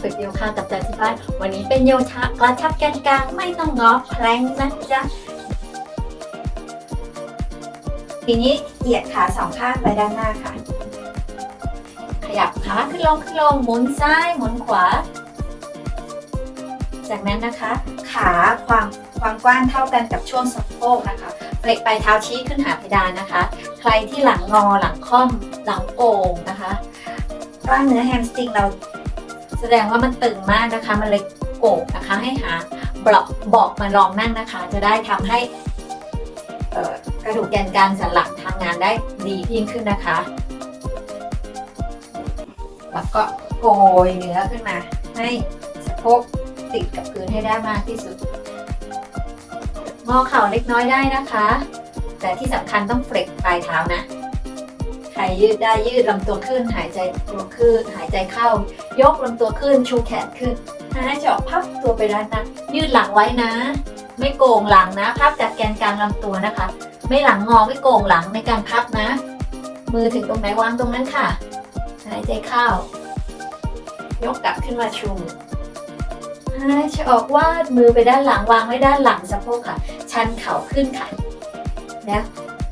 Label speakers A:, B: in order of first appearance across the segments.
A: ฝึกโยคะกับจันที่บ้านวันนี้เป็นโยคะกระชับแกนกลางไม่ต้องงอแพลงนะจ๊ะ
B: ทีนี้เหยียดขาสองข้างไปด้านหน้าค่ะ
A: ขยับขาขึ้นลงขึ้นลงหมุนซ้ายหมุนขวา
B: จากนั้นนะคะ ขาความความกว้างเท่ากันกับช่วงสะโพกนะคะ
A: เฟลกปลายเท้าชี้ขึ้นหาเพดานนะคะ ใครที่หลังงอหลังค่อมหลังโก่งนะคะ
B: กล้ามเนื้อแฮมสตริงเรา
A: แสดงว่ามันตึงมากนะคะ มันเลยโก่งนะคะให้หาเบาะเบอกมาลองนั่งนะคะ จะได้ทำให้กระดูกแกนกลางสันหลังทำงานได้ดียิ่งขึ้นนะคะ แล้วก็โกยเนื้อขึ้นมา ให้สะโพกติดกับพื้นให้ได้มากที่สุด งอเข่าเล็กน้อยได้นะคะ แต่ที่สำคัญต้องเฟลกปลายเท้านะ ใครยืดได้ยืดลำตัวขึ้น หายใจตัวขึ้น หายใจเข้า ยกลำตัวขึ้นชูแขนขึ้นหายใจออกพับตัวไปด้านหน้ายืดหลังไว้นะ ไม่โก่งหลังนะ พับจากแกนกลางลำตัวนะคะ ไม่หลังงอไม่โก่งหลังในการพับนะ มือถึงตรงไหนวางตรงนั้นค่ะ หายใจเข้า ยกกลับขึ้นมาชูหายใจออกวาดมือไปด้านหลังวางไว้ด้านหลังสะโพกค่ะ ชันเข่าขึ้นค่ะ
B: แล้ว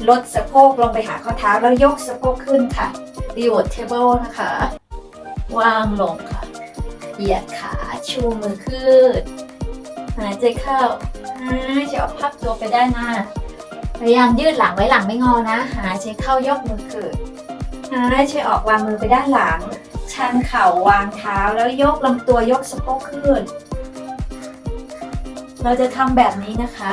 B: ลดสะโพกลงไปหาข้อเท้าแล้วยกสะโพกขึ้นค่ะ
A: รีวอร์ดเทเบิลนะคะ วางลงค่ะ เหยียดขาชูมือขึ้น หายใจเข้าหายใจออกพับตัวไปด้านหน้า พยายามยืดหลังไว้หลังไม่งอนะ หายใจเข้ายกมือขึ้น
B: หายใจออกวางมือไปด้านหลัง ชันเข่าวางเท้าแล้วยกลำตัวยกสะโพกขึ้น
A: เราจะทำแบบนี้นะคะ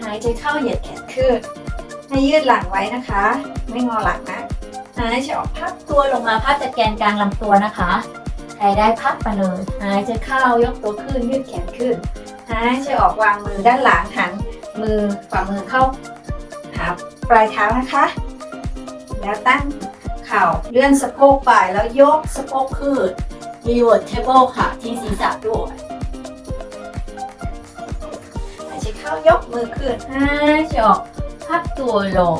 A: หายใจเข้าเหยียดแขนขึ้น
B: ให้ยืดหลังไว้นะคะ ไม่งอหลังนะ
A: หายใจออกพับตัวลงมาพับจากแกนกลางลำตัวนะคะใครได้พับไปเลยหายใจเข้ายกตัวขึ้นยืดแขนขึ้น
B: หายใจออกวางมือด้านหลังหันมือฝ่ามือเข้าหาปลายเท้านะคะ แล้วตั้งเข่าเลื่อนสะโพกไปแล้วยกสะโพกขึ้น
A: รีวอร์ดเทเบิลค่ะทิ้งศีรษะด้วย
B: หายใจเข้ายกมือขึ้น
A: หายใจออกพับตัวลง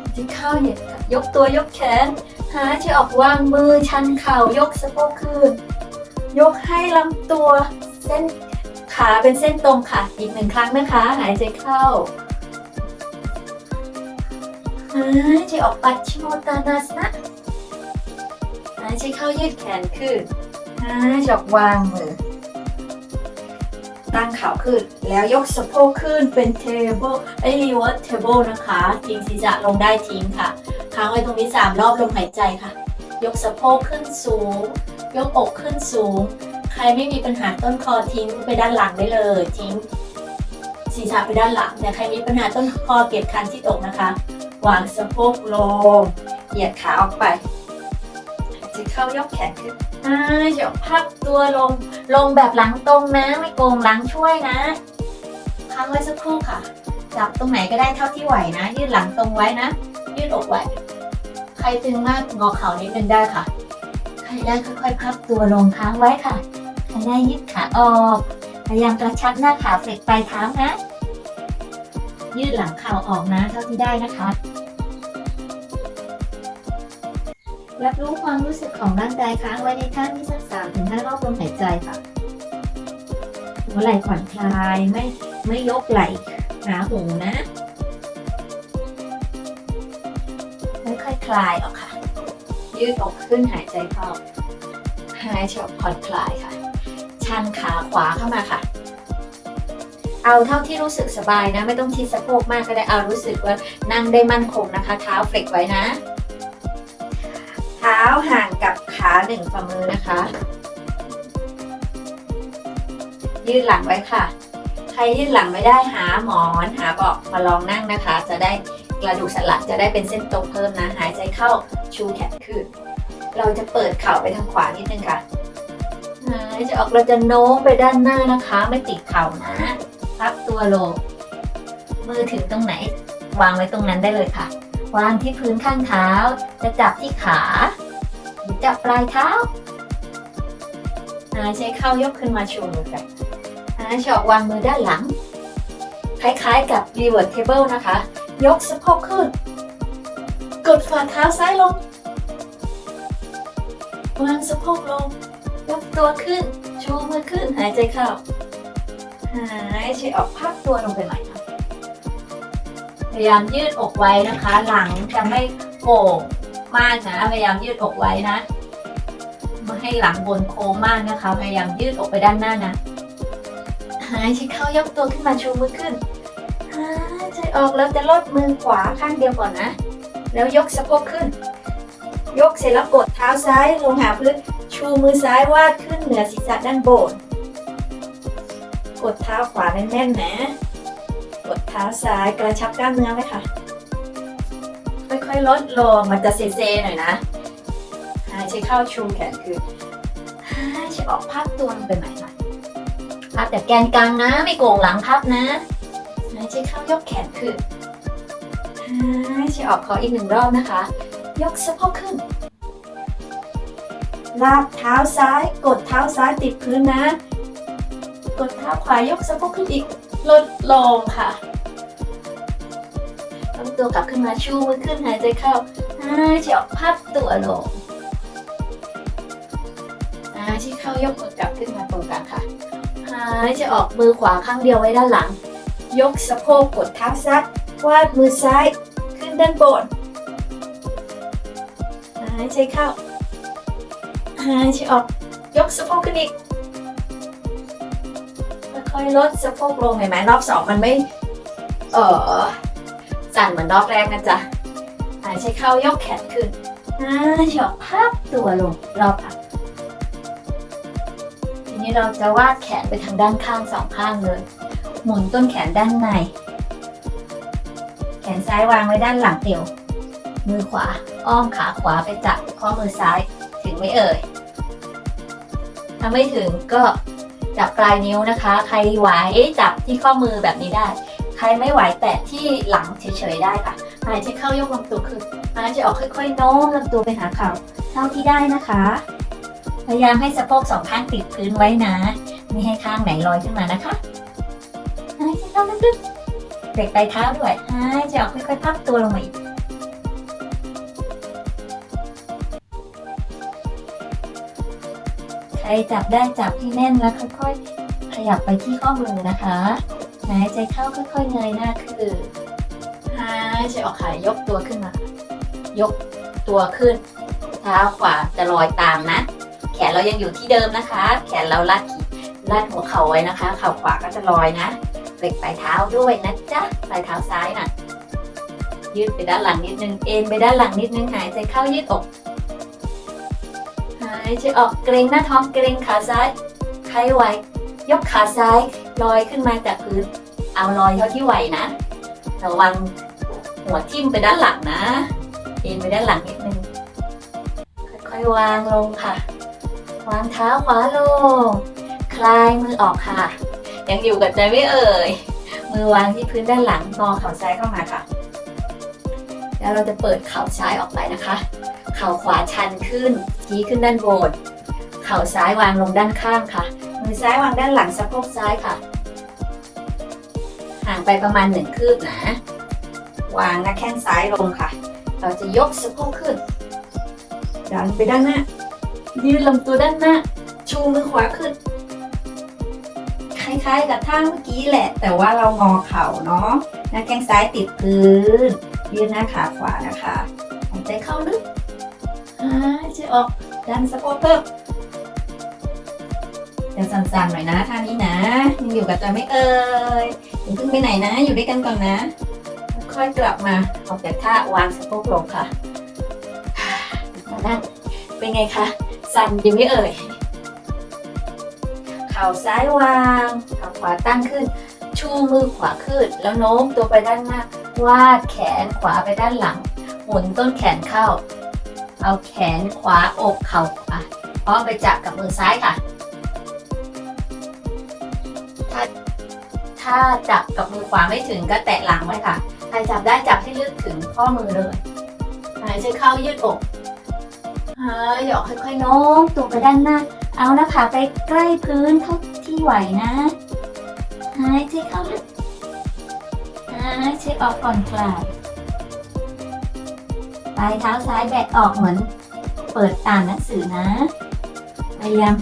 A: หายใจเข้าเหยียดขา ยกตัวยกแขน หายใจออกวางมือชันเข่ายกสะโพกขึ้น ยกให้ลำตัวเส้นขาเป็นเส้นตรงค่ะ อีกหนึ่งครั้งนะคะ หายใจเข้า หายใจออกปัดชิโมตานาสนะ หายใจเข้ายืดแขนขึ้น หายใจออกวางมือ
B: ตั้งเข่าขึ้น แล้วยกสะโพกขึ้น
A: เป็นเทเบิลไอ้รีวิร์เทเบิลนะคะ ทิ้งศีรษะลงได้ทิ้งค่ะ ค้างไว้ตรงนี้3รอบลมหายใจค่ะ ยกสะโพกขึ้นสูง ยกอกขึ้นสูง ใครไม่มีปัญหาต้นคอทิ้งไปด้านหลังได้เลยทิ้งศีรษะไปด้านหลังแต่ใครมีปัญหาต้นคอเก็บคันที่ตกนะคะ วางสะโพกลง
B: เหยียดขาออกไปหายใจเข้ายกแขนขึ้น
A: อ่าเดี๋ยวพับตัวลง ลงแบบหลังตรงนะ ไม่โกงหลังช่วยนะ ค้างไว้สักครู่ค่ะ จับตรงไหนก็ได้เท่าที่ไหวนะ ยืดหลังตรงไว้นะ ยืดอกไว้ ใครตึงมากงอเข่านิดนึงได้ค่ะ ใครได้ค่อยๆพับตัวลงค้างไว้ค่ะ ใครได้ยืดขาออกพยายามกระชับหน้าขาเฟกปลายเท้านะ ยืดหลังเข่าออกนะเท่าที่ได้นะคะรับรู้ความรู้สึกของร่างกายค้างไว้ในท่านี้สักสามถึงห้ารอบลมหายใจค่ะหัวไหล่ผ่อนคลายไม่ไม่ยกไหล่หาหูนะ ลายออกค่ะ ยืดอกขึ้นหายใจเข้าหายใจออกผ่อนคลายค่ะ ชันขาขวาเข้ามาค่ะ เอาเท่าที่รู้สึกสบายนะ ไม่ต้องชิดสะโพกมากก็ได้เอารู้สึกว่านั่งได้มั่นคงนะคะ เท้าเฟลกไว้นะ
B: เท้าห่างกับขาหนึ่งฝ่ามือนะคะ
A: ยืดหลังไว้ค่ะ ใครยืดหลังไม่ได้หาหมอนหาเบาะมาลองนั่งนะคะ จะได้ กระดูกสันหลังจะได้เป็นเส้นตรงเพิ่มนะ หายใจเข้าชูแขนขึ้น เราจะเปิดเข่าไปทางขวานิดนึงค่ะหายใจออกเราจะโน้มไปด้านหน้านะคะ ไม่ติดเข่านะพับตัวลง มือถึงตรงไหน วางไว้ตรงนั้นได้เลยค่ะ วางที่พื้นข้างเท้า จะจับที่ขาหรือจับปลายเท้าหายใจเข้ายกขึ้นมาชูมือกันหายใจออกวางมือด้านหลัง คล้ายๆกับ reverse table นะคะ ยกสะโพกขึ้น กดฝ่าเท้าซ้ายลง วางสะโพกลง ยกตัวขึ้น ชูมือขึ้น หายใจเข้า หายใจออกพับตัวลงไปใหม่ค่ะพยายามยืดอกไว้นะคะ หลังจะไม่โก่งมากนะ พยายามยืดอกไว้นะ ไม่ให้หลังบนโค้งมากนะคะ พยายามยืดอกไปด้านหน้านะ หายใจเข้ายกตัวขึ้นมาชูมือขึ้นายใจออกแล้วจะลดมือขวาข้างเดียวก่อนนะ แล้วยกสะโพกขึ้น ยกเสร็จแล้วกดเท้าซ้ายลงหาพื้นชูมือซ้ายวาดขึ้นเหนือศีรษะด้านบน กดเท้าขวาแน่นๆนะ กดเท้าซ้ายกระชับกล้ามเนื้อไว้ค่ะ ค่อยๆลดลงมันจะเซๆหน่อยนะหายใจเข้าชูแขนขึ้นหายใจออกพับตัวลงไปใหม่ค่ะพับแต่แกนกลางนะ ไม่โก่งหลังพับนะายใจเข้ายกแขนขึ้นหายใจออกขออีกหนึ่งรอบนะคะ ยกสะโพกขึ้น ลากเท้าซ้าย กดเท้าซ้ายติดพื้นนะ กดเท้าขวายกสะโพกขึ้นอีก ลดลงค่ะลำตัวกลับขึ้นมาชูมือขึ้นหายใจเข้าหายใจออกพับตัวลงหายใจเข้ายกมือกลับขึ้นมาตรงกลางค่ะหายใจออกมือขวาข้างเดียวไว้ด้านหลัง ยกสะโพกกดเท้าซ้ายวาดมือซ้ายขึ้นด้านบนหายใจเข้าหายใจออก ยกสะโพกขึ้นอีกค่อยๆลดสะโพกลงเห็นไหมรอบสองมันไม่ เออสั่นเหมือนรอบแรกนะจ๊ะหายใจเข้ายกแขนขึ้นหายใจออกพับตัวลงรอบค่ะทีนี้เราจะวาดแขนไปทางด้านข้างสองข้างเลย หมุนต้นแขนด้านใน แขนซ้ายวางไว้ด้านหลังเดี่ยว มือขวาอ้อมขาขวาไปจับข้อมือซ้ายถึงไม่เอ่ย ถ้าไม่ถึงก็จับปลายนิ้วนะคะ ใครไหวจับที่ข้อมือแบบนี้ได้ ใครไม่ไหวแตะที่หลังเฉยๆได้ค่ะหายใจเข้ายกลำตัวขึ้นหายใจออกค่อยๆโน้มลำตัวไปหาเข่าเท่าที่ได้นะคะ พยายามให้สะโพกสองข้างติดพื้นไว้นะ ไม่ให้ข้างไหนลอยขึ้นมานะคะ เข้าลึกๆเบรกปลายเท้าด้วยหายใจออกค่อยๆพับตัวลงมาอีกใครจับได้จับให้แน่นแล้วค่อยๆขยับไปที่ข้อมือนะคะหายใจเข้าค่อยๆเงยหน้าขึ้นหายใจออกค่ะยกตัวขึ้นมา ยกตัวขึ้น เท้าขวาจะลอยตามนะ แขนเรายังอยู่ที่เดิมนะคะ แขนเราลาดลาดหัวเข่าไว้นะคะ เข่าขวาก็จะลอยนะ เบรกปลายเท้าด้วยนะจ๊ะปลายเท้าซ้ายน่ะ ยืดไปด้านหลังนิดนึง เอ็นไปด้านหลังนิดนึง หายใจเข้ายืดอก หายใจออกเกรงหน้าท้องเกรงขาซ้าย ใครไหวยกขาซ้ายลอยขึ้นมาจากพื้น เอาลอยเท่าที่ไหวนะ ระวังหัวทิ่มไปด้านหลังนะ เอ็นไปด้านหลังนิดนึง ค่อยๆวางลงค่ะ วางเท้าขวาลง คลายมือออกค่ะ ยังอยู่กับใจไม่เอ่ย มือวางที่พื้นด้านหลังงอเข่าซ้ายเข้ามาค่ะ แล้วเราจะเปิดเข่าซ้ายออกไปนะคะ เข่าขวาชันขึ้นชี้ขึ้นด้านบน เข่าซ้ายวางลงด้านข้างค่ะ มือซ้ายวางด้านหลังสะโพกซ้ายค่ะ ห่างไปประมาณหนึ่งคืบนะ วางหน้าแข้งซ้ายลงค่ะ เราจะยกสะโพกขึ้น ดันไปด้านหน้า ยืดลำตัวด้านหน้า ชูมือขวาขึ้น ล้ายๆ กับท่าเมื่อกี้แหละ แต่ว่าเรางอเข่าเนาะน้าแข้งซ้ายติดพื้น ยืดหน้าขาขวานะคะหายใจเข้าลึกหายใจออกดันสะโพกเพิ่มจะสั่นๆหน่อยนะท่านี้นะยังอยู่กับจอยไม่เอ่ยอย่าเพิ่งไปไหนนะ อยู่ด้วยกันก่อนนะ ค่อยกลับมาออกจากท่าวางสะโพกลงค่ะมานั่งเป็นไงคะสั่นยู่ไม่เอ่ย ข่าซ้ายวางเข่าขวาตั้งขึ้น ชูมือขวาขึ้น แล้วโน้มตัวไปด้านหน้าวาดแขนขวาไปด้านหลัง หมุนต้นแขนเข้า เอาแขนขวาอกเข่าขวาพร้อมไปจับกับมือซ้ายค่ะ ถ้าถ้าจับกับมือขวาไม่ถึงก็แตะหลังไว้ค่ะใครจับได้จับให้ลึกถึงข้อมือเลยหายใจเข้ายืดอก หายใจออกค่อยๆโน้มตัวไปด้านหน้า เอาหน้าผากไปใกล้พื้นเท่าที่ไหวนะหายใจเข้าลึกหายใจออกก่อนคลายปลายเท้าซ้ายแบะออกเหมือน เปิดอ่านหนังสือนะ พยายาม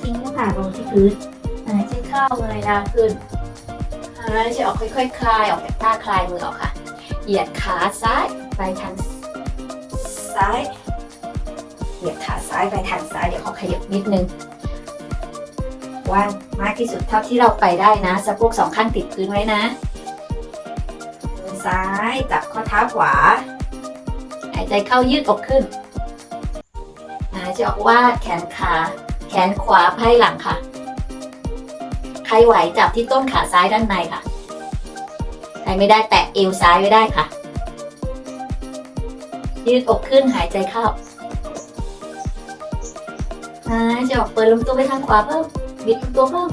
A: ทิ้งหน้าผากลงที่พื้นหายใจเข้าเงยหน้าขึ้นหายใจออกค่อยๆคลายออกจากท่าคลายมือออกค่ะ เหยียดขาซ้ายไปทางซ้าย เหยียดขาซ้ายไปทางซ้ายเดี๋ยวเขาขยับนิดนึงวางมากที่สุดเท่าที่เราไปได้นะสะโพกสองข้างติดพื้นไว้นะมือซ้ายจับข้อเท้าขวา หายใจเข้ายืดอกขึ้นหายใจออกวาดแขนขาแขนขวาไพ่หลังค่ะ ใครไหวจับที่ต้นขาซ้ายด้านในค่ะ ใครไม่ได้แตะเอวซ้ายไว้ได้ค่ะ ยืดอกขึ้นหายใจเข้าายใจออกเปิดลำตัวไปทางขวาเพิ่มบิดตัวเพิ่ม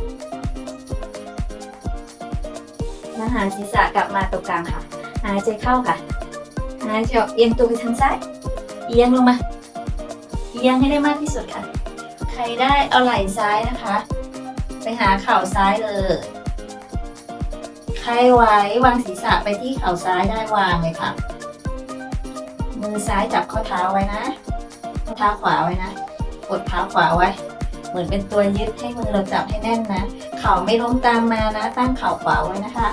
A: แล้วหาศีรษะกลับมาตรงกลางค่ะ หายใจเข้าค่ะ หายใจออกเอียงตัวไปทางซ้าย เอียงลงมา เอียงให้ได้มากที่สุดค่ะ ใครได้เอาไหล่ซ้ายนะคะ ไปหาเข่าซ้ายเลย ใครไหววางศีรษะไปที่เข่าซ้ายได้วางเลยค่ะ มือซ้ายจับข้อเท้าไว้นะ ข้อเท้าขวาไว้นะ กดเท้าขวาไว้ เหมือนเป็นตัวยึดให้มือเราจับให้แน่นนะเข่าไม่ล้มตามมานะ ตั้งเข่าขวาไว้นะคะ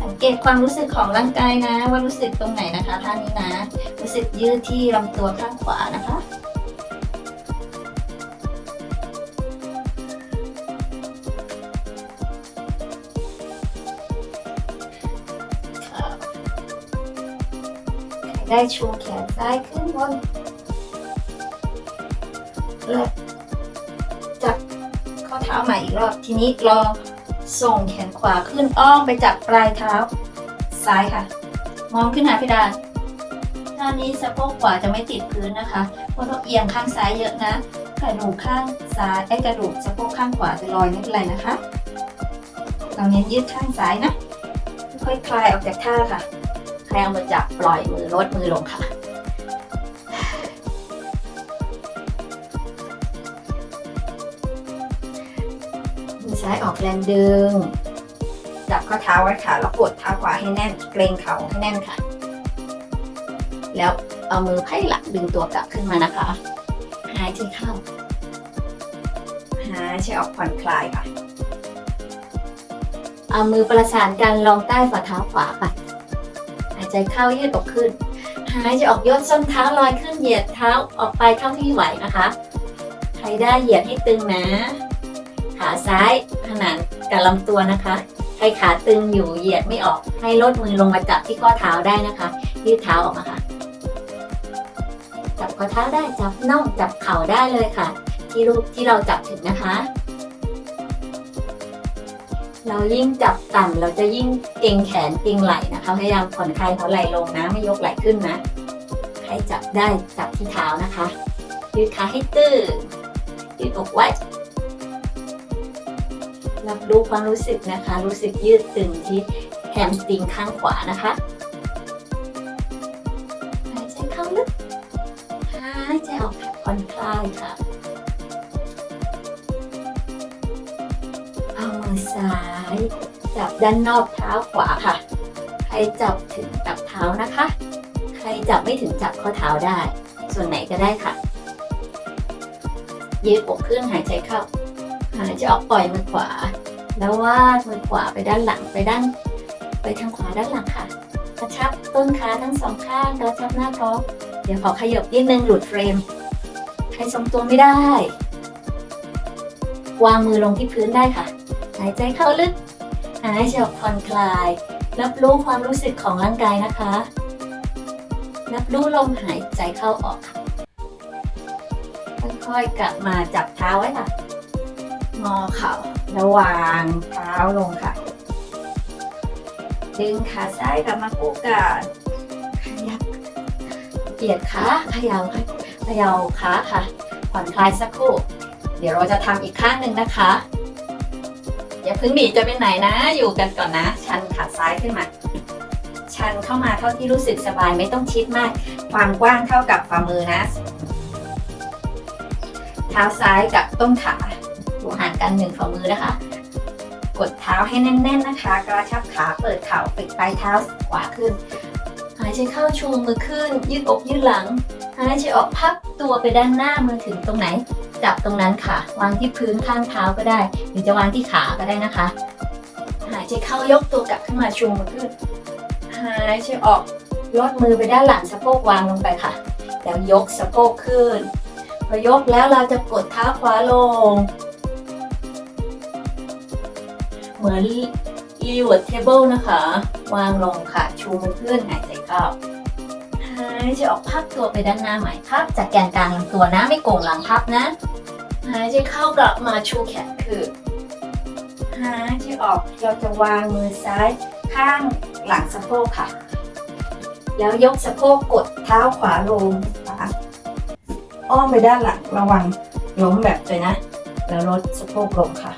A: สังเกตความรู้สึกของร่างกายนะ ว่ารู้สึกตรงไหนนะคะท่านี้นะ รู้สึกยืดที่ลำตัวข้างขวานะคะได้ชูแขนซ้ายขึ้นบน และจับข้อเท้าใหม่อีกรอบ ทีนี้ลองส่งแขนขวาขึ้นอ้อมไปจับปลายเท้าซ้ายค่ะ มองขึ้นหาเพดานท่านี้สะโพกขวาจะไม่ติดพื้นนะคะเพราะเราเอียงข้างซ้ายเยอะนะ กระดูกข้างซ้ายไอ้กระดูกสะโพกข้างขวาจะลอยไม่เป็นไรนะคะเราเน้นยืดข้างซ้ายนะ ค่อยคลายออกจากท่าค่ะใครเอามือจับปล่อยมือลดมือลงค่ะ ซ้ายออกแรงดึง จับข้อเท้าไว้ค่ะ แล้วกดเท้าขวาให้แน่น เกรงเข่าให้แน่นค่ะ แล้วเอามือไพ่หลังดึงตัวกลับขึ้นมานะคะ หายใจเข้า หายใจออกผ่อนคลายค่ะ เอามือประสานกันรองใต้ฝ่าเท้าขวาไปหายใจเข้ายืดอกขึ้น หายใจออกยกส้นเท้าลอยขึ้นเหยียดเท้าออกไปเท่าที่ไหวนะคะ ใครได้เหยียดให้ตึงนะ ขาซ้ายขนาน กับลำตัวนะคะใครขาตึงอยู่เหยียดไม่ออกให้ลดมือลงมาจับที่ข้อเท้าได้นะคะยืดเท้าออกมาค่ะจับข้อเท้าได้จับน่องจับเข่าได้เลยค่ะ ที่รูปที่เราจับถึงนะคะ เรายิ่งจับต่ำเราจะยิ่งเกร็งแขนเกร็งไหล่นะคะพยายามผ่อนคลายหัวไหล่ลงนะไม่ยกไหล่ขึ้นนะใครจับได้จับที่เท้านะคะยืดขาให้ตื้นยืดอกไว้ รับรู้ความรู้สึกนะคะ รู้สึกยืดตึงที่แฮมสตริงข้างขวานะคะหายใจเข้าลึกหายใจออกแบบผ่อนคลายค่ะ เอามือซ้ายจับด้านนอกเท้าขวาค่ะ ใครจับถึงกับเท้านะคะ ใครจับไม่ถึงจับข้อเท้าได้ ส่วนไหนก็ได้ค่ะ ยืดอกขึ้นหายใจเข้า หายใจออกปล่อยมือขวา แล้วว่ามือขวาไปด้านหลังไปด้าน ไปทางขวาด้านหลังค่ะกระชับต้นขาทั้งสองข้างกระชับหน้าท้องเดี๋ยวขอขยับนิดนึงหลุดเฟรมใครทรงตัวไม่ได้ วางมือลงที่พื้นได้ค่ะ หายใจเข้าลึก หายใจออกผ่อนคลาย รับรู้ความรู้สึกของร่างกายนะคะ รับรู้ลมหายใจเข้าออกค่ะค่อยๆกลับมาจับเท้าไว้ค่ะ อเข่าแล้ววางเท้าลงค่ะ ดึงขาซ้ายกลับมาคู่กันขยับเกียดขาขยาค่ะเขย่าขาค่ะ ผ่อนคลายสักครู่ เดี๋ยวเราจะทำอีกข้างหนึ่งนะคะ อย่าเพิ่งบีจะไปไหนนะ อยู่กันก่อนนะ ชันขาซ้ายขึ้นมา ชันเข้ามาเท่าที่รู้สึกสบายไม่ต้องชิดมาก ความกว้างเท่ากับฝ่ามือนะ เท้าซ้ายกับต้นขา กันหนึ่งฝ่ามือนะคะ กดเท้าให้แน่น ๆนะคะ กระชับขาเปิดเข่าปิดปลายเท้าขวาขึ้น หายใจเข้าชูมือขึ้น ยืดอกยืดหลัง หายใจออกพับตัวไปด้านหน้ามือถึงตรงไหน จับตรงนั้นค่ะ วางที่พื้นข้างเท้าก็ได้ หรือจะวางที่ขาก็ได้นะคะ หายใจเข้ายกตัวกลับขึ้นมาชูมือขึ้น หายใจออกลดมือไปด้านหลังสะโพกวางลงไปค่ะ แล้วยกสะโพกขึ้นพอยกแล้วเราจะกดเท้าขวาลง มือน Leeward Table นะคะ วางลงค่ะ ชูมือขึ้นหายใจเข้าหายใจออกพับตัวไปด้านหน้าใหม่พับจากแกนกลางลำตัวนะไม่โก่งหลังพับนะ หายใจเข้ากลับมาชูแขนขึ้น
B: หายใจออกเราจะวางมือซ้ายข้างหลังสะโพกค่ะ แล้วยกสะโพกกดเท้าขวาลงขวาอ้อมไปด้านหลังระวังล้มแบบเลยนะ แล้วลดสะโพกลงค่ะ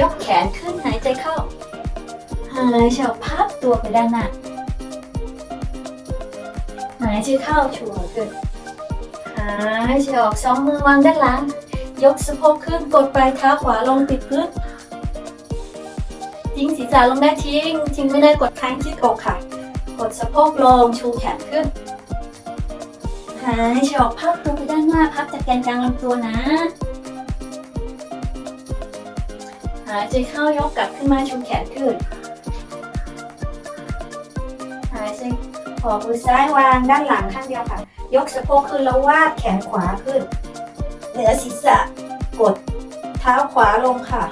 A: ยกแขนขึ้นหายใจเข้า หายใจออกพับตัวไปด้านหน้า หายใจเข้าชูมือขึ้นหายใจออกสองมือวางด้านหลัง ยกสะโพกขึ้นกดปลายเท้าขวาลงติดพื้นทิ้งศีรษะลงได้ทิ้ง ทิ้งไม่ได้กด
B: ค้างชิดอกค่ะ
A: กดสะโพกลงชูแขนขึ้น หายใจออกพับตัวไปด้านหน้าพับจากแกนกลางลำตัวนะ หายใจเข้ายกกลับขึ้นมาชูแขนขึ้น หายใจ
B: ขอมือซ้ายวางด้านหลังข้างเดียวค่ะ ยกสะโพกขึ้นแล้ววาดแขนขวาขึ้น เหนือศีรษะกดเท้าขวาลงค่ะ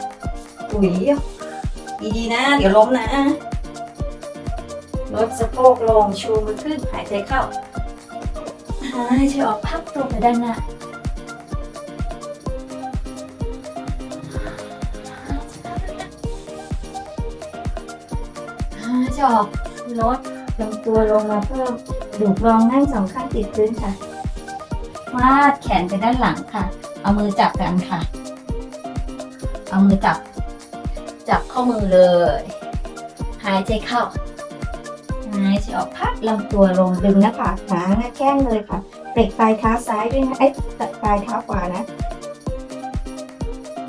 B: อุ๋ยดีๆนะ เดี๋ยวล้มนะ ลดสะโพกลงชูมือขึ้นหายใจเข้า
A: หายใจออกพับตัวไปด้านหน้า จอกลดลำตัวลงมาเพิ่มดูกรองนั่งสองข้างติดพื้นค่ะวาดแขนไปด้านหลังค่ะ เอามือจับกันค่ะ เอามือจับ จับข้อมือเลย หายใจเข้า หายใจออกพับลำตัวลงดึงหน้าผาก
B: ขาหน้าแข้งเลยค่ะเตะปลายเท้าซ้ายด้วยนะเอ๊ะปลายเท้าขวานะ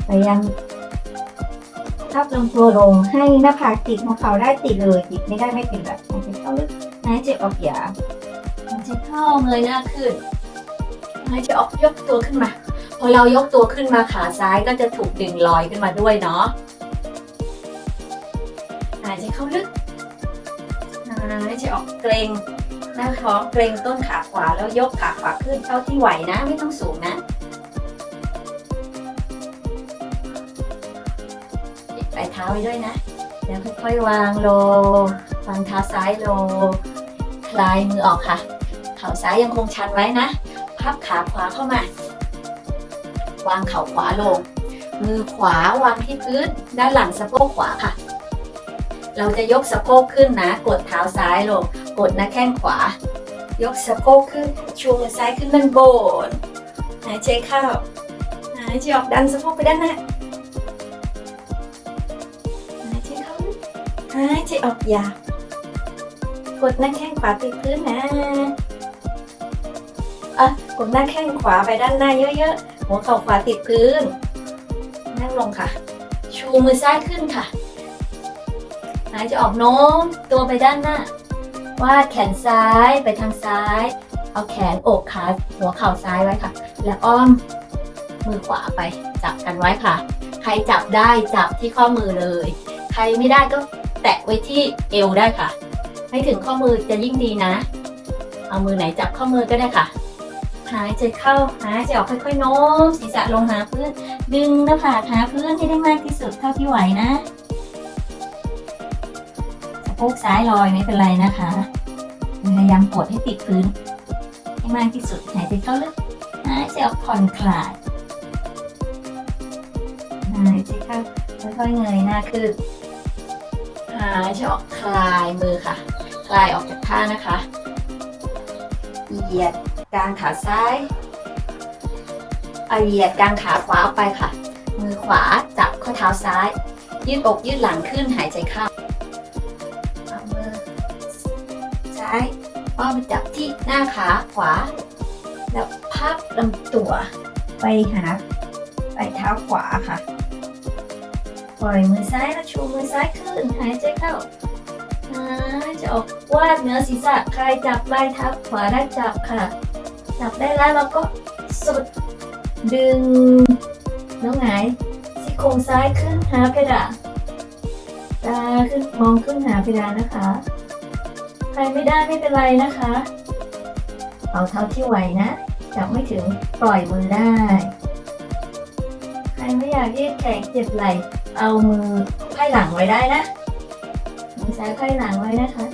B: พยายาม ทับลำตัวลงให้หน้าผากติดหัวเขาได้ติดเลยติดไม่ได้ไม่ติดแบบหายใจเข้าลึกหายใจออกยาว
A: หายใจเข้าเงยหน้าขึ้นหายใจออกยกตัวขึ้นมา พอเรายกตัวขึ้นมาขาซ้ายก็จะถูกดึงลอยขึ้นมาด้วยเนาะหายใจเข้าลึกหายใจออกเกรงหน้าท้องเกรงต้นขาขวาแล้วยกขาขวาขึ้นเท่าที่ไหวนะ ไม่ต้องสูงนะ ท้าไว้ด้วยนะ แล้วค่อยๆวางลงวางเท้าซ้ายลง คลายมือออกค่ะ เข่าซ้ายยังคงชันไว้นะ พับขาขวาเข้ามา วางเข่าขวาลง มือขวาวางที่พื้น ด้านหลังสะโพกขวาค่ะ เราจะยกสะโพกขึ้นนะ กดเท้าซ้ายลง กดหน้าแข้งขวา
B: ยกสะโพกขึ้น ชูมือซ้ายขึ้นบนโบน หายใจเข้า หายใจออกดันสะโพกไปด้านหน้า ใจออกยากดหน้าแข้งขวาติดพื้นนะอะกดหน้าแข้งขวาไปด้านหน้าเยอะๆ หัวเข่าขวาติดพื้น นั่งลงค่ะ
A: ชูมือซ้ายขึ้นค่ะ หายใจออกโน้มตัวไปด้านหน้า วาดแขนซ้ายไปทางซ้าย เอาแขนอกขาหัวเข่าซ้ายไว้ค่ะ แล้วอ้อมมือขวาไป จับกันไว้ค่ะ ใครจับได้จับที่ข้อมือเลย ใครไม่ได้ก็ แตะไว้ที่เอวได้ค่ะให้ถึงข้อมือจะยิ่งดีนะ เอามือไหนจับข้อมือก็ได้ค่ะ หายใจเข้าหายใจออกค่อยๆโน้มศีรษะลงหาพื้น ดึงหน้าผากหาพื้นให้ได้มากที่สุดเท่าที่ไหวนะสะโพกซ้ายลอยไม่เป็นไรนะคะพยายามกดให้ติดพื้น ให้มากที่สุดหายใจเข้าลึกหายใจออกผ่อนคลายหายใจเข้าค่อยๆเงยหน้าขึ้น หายใจออกคลายมือค่ะ คลายออกจากท่านะคะ เหยียดกลางขาซ้ายเอาเหยียดกลางขาขวาออกไปค่ะ มือขวาจับข้อเท้าซ้าย ยืดอกยืดหลังขึ้นหายใจเข้าเอามือซ้ายอ้อมจับที่หน้าขาขวา แล้วพับลำตัว
B: ไปหาไปเท้าขวาค่ะ
A: ปล่อยมือซ้ายแล้วชูมือซ้ายขึ้น หายใจเข้าหายใจออกวาดเหนือศีรษะใครจับปลายเท้าขวาได้จับค่ะ จับได้แล้วเราก็สุดดึงแล้วหงายซี่โครงซ้ายขึ้นหาเพดานตาขึ้นมองขึ้นหาเพดานนะคะ ใครไม่ได้ไม่เป็นไรนะคะเอาเท่าที่ไหวนะ จับไม่ถึงปล่อยมือได้ ใครไม่อยากยืดแขนเจ็บไหล่ เอามือไพ่หลังไว้ได้นะมือซ้ายไพ่หลังไว้นะคะ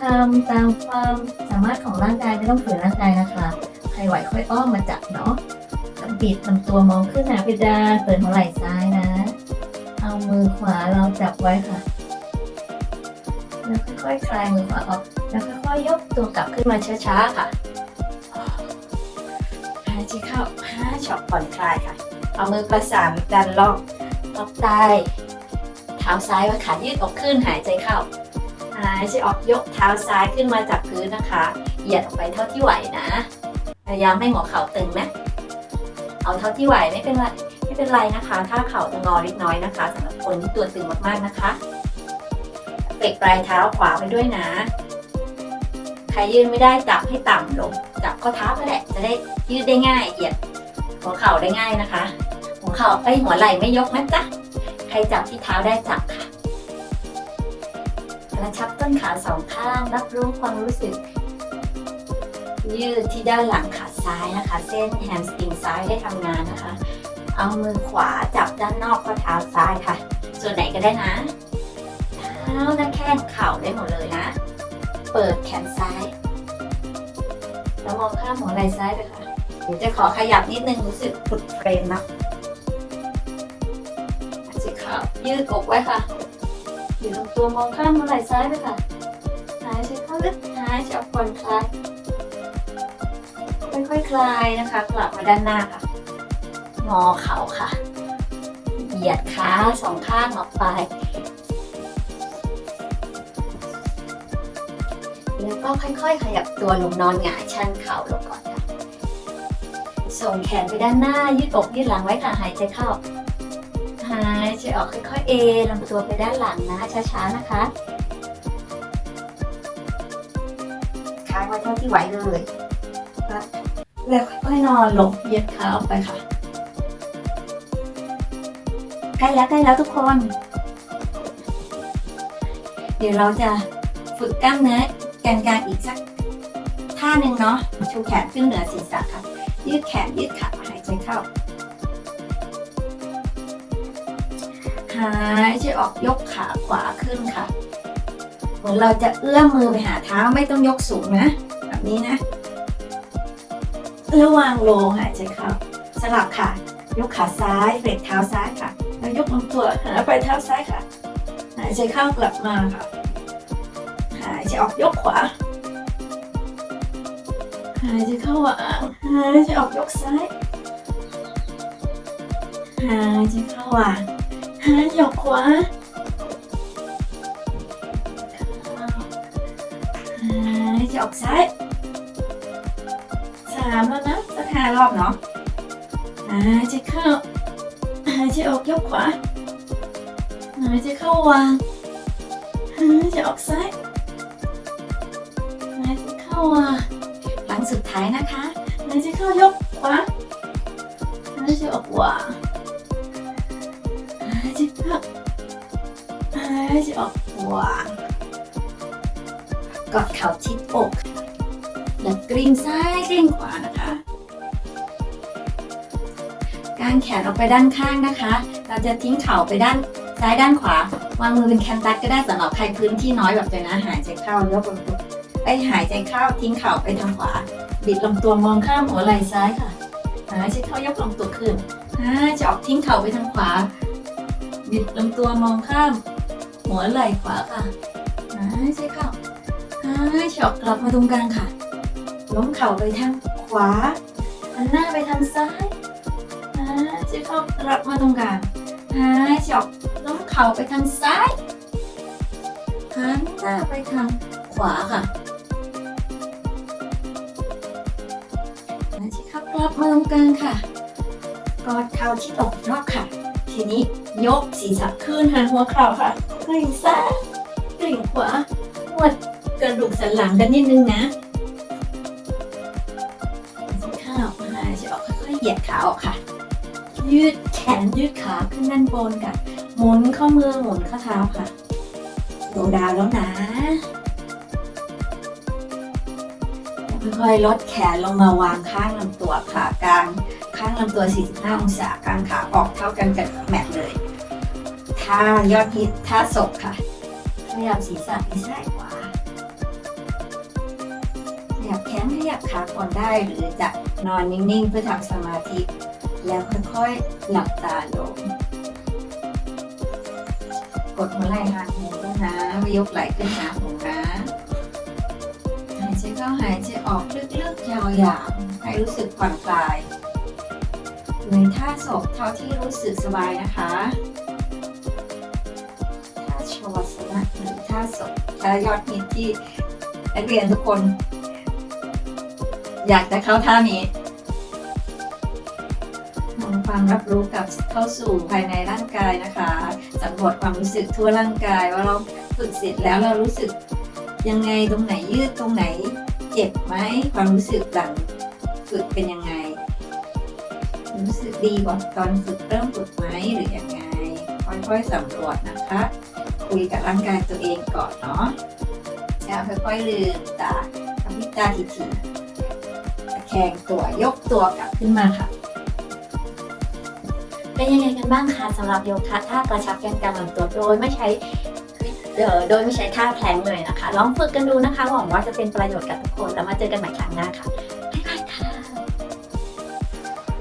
A: ทำตามความสามารถของร่างกายไม่ต้องฝืนร่างกายนะคะใครไหวค่อยอ้อมมาจับเนาะบิดลำตัวมองขึ้นหาเพดานเปิดหัวไหล่ซ้ายนะ เอามือขวาเราจับไว้ค่ะ แล้วค่อยๆคลายมือขวาออก แล้วค่อยๆยกตัวกลับขึ้นมาช้าๆค่ะ
B: หายใจเข้าห้าช็อตผ่อนคลายค่ะ เอามือประสานดันรอบ
A: ล็อกใต้เท้าซ้ายว้ค่ะยืดออกขึ้นหายใจเข้าหายใจออกยกเท้าซ้ายขึ้นมาจากพื้นนะคะ เหยียดออกไปเท่าที่ไหวนะ พยายามให้หัวเข่าตึงนะ เอาเท่าที่ไหวไม่เป็นไรไม่เป็นไรนะคะ ถ้าเข่าจะงอเล็กน้อยนะคะสำหรับคนที่ตัวตึงมากๆนะคะเปกปลายเท้าขวาไปด้วยนะ ใครยืนไม่ได้จับให้ต่ำลง จับข้อเท้าก็แหละจะได้ยืดได้ง่ายเหยียดหัวเข่าได้ง่ายนะคะ ข่าไอ้หัวไหล่ไม่ยกนะจ๊ะ ใครจับที่เท้าได้จับค่ะ กระชับต้นขาสองข้าง รับรู้ความรู้สึก ยืดที่ด้านหลังขาซ้ายนะคะ เส้นแฮมสตริงซ้ายได้ทำงานนะคะ เอามือขวาจับด้านนอกข้อเท้าซ้ายค่ะ ส่วนไหนก็ได้นะเท้าหน้าแข้งเข่าได้หมดเลยนะ เปิดแขนซ้ายแล้วมองข้ามหัวไหล่ซ้ายไปค่ะเดี๋ยวจะขอขยับนิดนึงรู้สึกหลุดเฟรมนะ ยืดอกไว้ค่ะอยู่ตรงตัวมองข้ามมือไหล่ซ้ายไปค่ะ หายใจเข้าลึกหายใจออกผ่อนคลาย ค่อยๆคลายนะคะ กลับมาด้านหน้าค่ะ งอเข่าค่ะ เหยียดขาสองข้างออกไป แล้วก็ค่อยๆ ขยับตัวลงนอนหงายชันเข่าลงก่อนค่ะ ส่งแขนไปด้านหน้ายืดอกยืดหลังไว้ค่ะ หายใจเข้า ใจออกค่อยๆเอลำตัวไปด้านหลังนะช้าๆนะคะค้างไว้เท่าที่ไหวเลยแล้วค่อยๆนอนลงเหยียดขาออกไปค่ะใกล้แล้วใกล้แล้วทุกคน เดี๋ยวเราจะฝึกกล้ามเนื้อแกนกลางอีกสักท่าหนึ่งเนาะชูแขนขึ้นเหนือศีรษะค่ะยืดแขนยืดขาหายใจเข้าายใจออกยกขาขวาขึ้นค่ะ เหมือนเราจะเอื้อมมือไปหาเท้าไม่ต้องยกสูงนะ แบบนี้นะแล้วางลงหายใจเข้าสลับค่ะ ยกขาซ้ายเฟรดเท้าซ้ายค่ะ แล้วยกลำตัวหาไปเท้าซ้ายค่ะ หายใจเข้ากลับมาค่ะ หายใจออกยกขวา หายใจเข้าวางหายใจออกยกซ้ายหายใจเข้าวาง หายอกขวาหายใจออกซ้ายสามแล้วนะสักห้ารอบเนาะหายใจเข้าหายใจออกยกขวาหายใจเข้าวางหายใจออกซ้ายหายใจเข้าวางหลังสุดท้ายนะคะหายใจเข้ายกขวาหายใจออกวาง หายใจออกวากอดเข่าชิดอก แล้วกลิ้งซ้ายกลิ้งขวานะคะกางแขนออกไปด้านข้างนะคะ เราจะทิ้งเข่าไปด้านซ้ายด้านขวาวางมือเป็นแคนตัสก็ได้สำหรับใครพื้นที่น้อยแบบเจนะหายใจเข้ายกลำตัวไปหายใจเข้าทิ้งเข่าไปทางขวา บิดลำตัวมองข้ามหัวไหล่ซ้ายค่ะหายใจเข้ายกลำตัวขึ้นหายใจออกทิ้งเข่าไปทางขวา บิดลำตัวมองข้าม หัวไหล่ขวาค่ะหายใจเข้าหายใจออกกลับมาตรงกลางค่ะ ล้มเข่าไปทางขวาหันหน้าไปทางซ้ายหายใจเข้ากลับมาตรงกลางหายใจออกล้มเข่าไปทางซ้ายหันหน้าไปทางขวาค่ะหายใจเข้ากลับมาตรงกลางค่ะกอดเข่าที่อกรอบค่ะ ทีนี้ยกศีรษะขึ้นหาหัวเข่าค่ะ กลิ่งซ้ายกลิ่งขวา
B: วดกระดูกสันหลังกันนิดนึงนะข้าออกมาจะออกค่อยๆเหยียดขาออกค่ะ ยืดแขนยืดขาขึ้นด้านบนค่ะ หมุนข้อมือหมุนข้อเท้าค่ะโดดาวแล้วนะค่อยๆลดแขนลงมาวางข้างลำตัวขากลางข้างลำตัว 45 องศากลางขาออกเท่ากันกับแมทเลย ท่ายอดฮิตท่าศกค่ะขยับศีรษะไปซ้ายขวาขยับแขนขยับขาก่อนได้หรือจะนอนนิ่งๆ เพื่อทำสมาธิ แล้วค่อยๆ หลับตาลง กดหัวไหล่หางหูด้วยนะยกไหล่ขึ้นหาหูนะ หายใจเข้าหายใจออกลึกๆยาวๆให้รู้สึกผ่อนคลายอยู่ในท่าศพเท่าที่รู้สึกสบายนะคะ หรือท่ายอดฮิตที่นักเรียนทุกคน อยากจะเข้าท่านี้มองความรับรู้กับเข้าสู่ภายในร่างกายนะคะสำรวจความรู้สึกทั่วร่างกาย ว่าเราฝึกเสร็จแล้วเรารู้สึกยังไงตรงไหนยืดตรงไหน เจ็บไหมความรู้สึกหลังฝึกเป็นยังไง รู้สึกดีกว่าตอนฝึกเริ่มฝึกไหมหรือยังไงค่อยๆสำรวจนะคะ คุยกับร่างกายตัวเองก่อนเนาะแล้วค่อยๆลืมตากระพริตาทีๆตะแคงตัวยกตัวกลับขึ้นมาค่ะ
A: เป็นยังไงกันบ้างคะสำหรับโยคะท่ากระชับแกนกลางลำตัวโดยไม่ใช้โดยไม่ใช้ท่าแพลงเลยนะคะ ลองฝึกกันดูนะคะหวังว่าจะเป็นประโยชน์กับทุกคนแล้วมาเจอกันใหม่ครั้งหน้าค่ะ